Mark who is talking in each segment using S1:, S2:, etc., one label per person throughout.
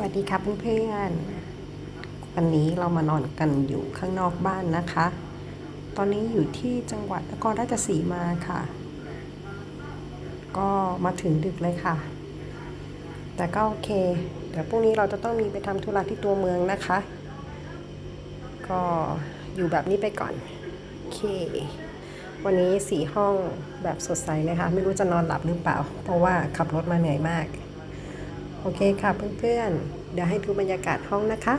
S1: วัสดีครับเพื่อนๆวันนี้เรามานอนกันอยู่ข้างนอกบ้านนะคะ ตอนนี้อยู่ที่จังหวัดนครราชสีมาค่ะ ก็มาถึงดึกเลยค่ะ แต่ก็โอเค เดี๋ยวพรุ่งนี้เราจะต้องมีไปทำธุระที่ตัวเมืองนะคะ ก็อยู่แบบนี้ไปก่อน โอเค วันนี้สีห้องแบบสดใสเลยค่ะ ไม่รู้จะนอนหลับหรือเปล่า เพราะว่าขับรถมาเหนื่อยมาก โอเคค่ะเพื่อนๆ เดี๋ยวให้ดูบรรยากาศห้องนะคะ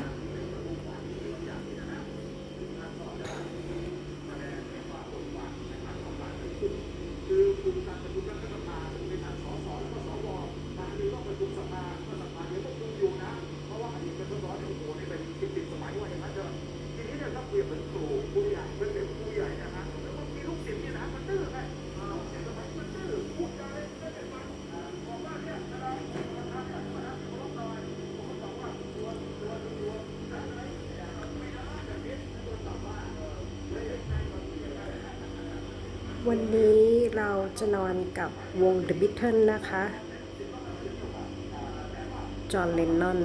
S1: วันนี้เราจะนอนกับวง The Beatles นะคะ จอห์นเลนนอน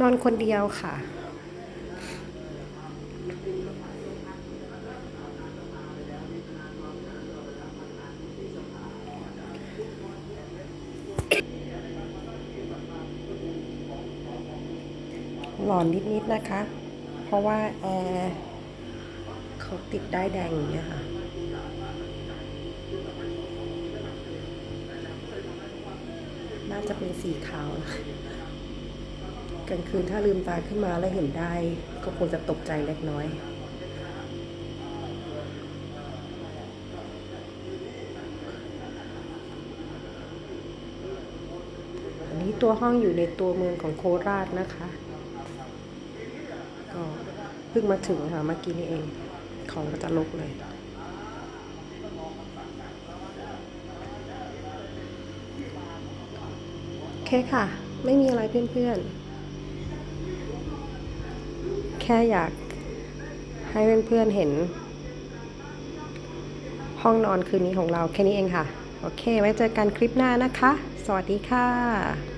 S1: นอนคนเดียวค่ะ หลอนนิดๆนะคะ เพราะว่าแอร์เขาติดได้แดงอย่างเงี้ยค่ะน่าจะเป็นสีขาวกลางคืนถ้าลืมตาขึ้นมาแล้วเห็นได้ ก็คงจะตกใจเล็กน้อยอันนี้ตัวห้องอยู่ในตัวเมืองของโคราชนะคะ เพิ่งมาถึงค่ะเมื่อกี้นี่เอง ของก็จะลกเลย โอเคค่ะ ไม่มีอะไรเพื่อนๆ แค่อยากให้เพื่อนๆเห็น ห้องนอนคืนนี้ของเราแค่นี้เองค่ะ โอเค ไว้เจอกันคลิปหน้านะคะ สวัสดีค่ะ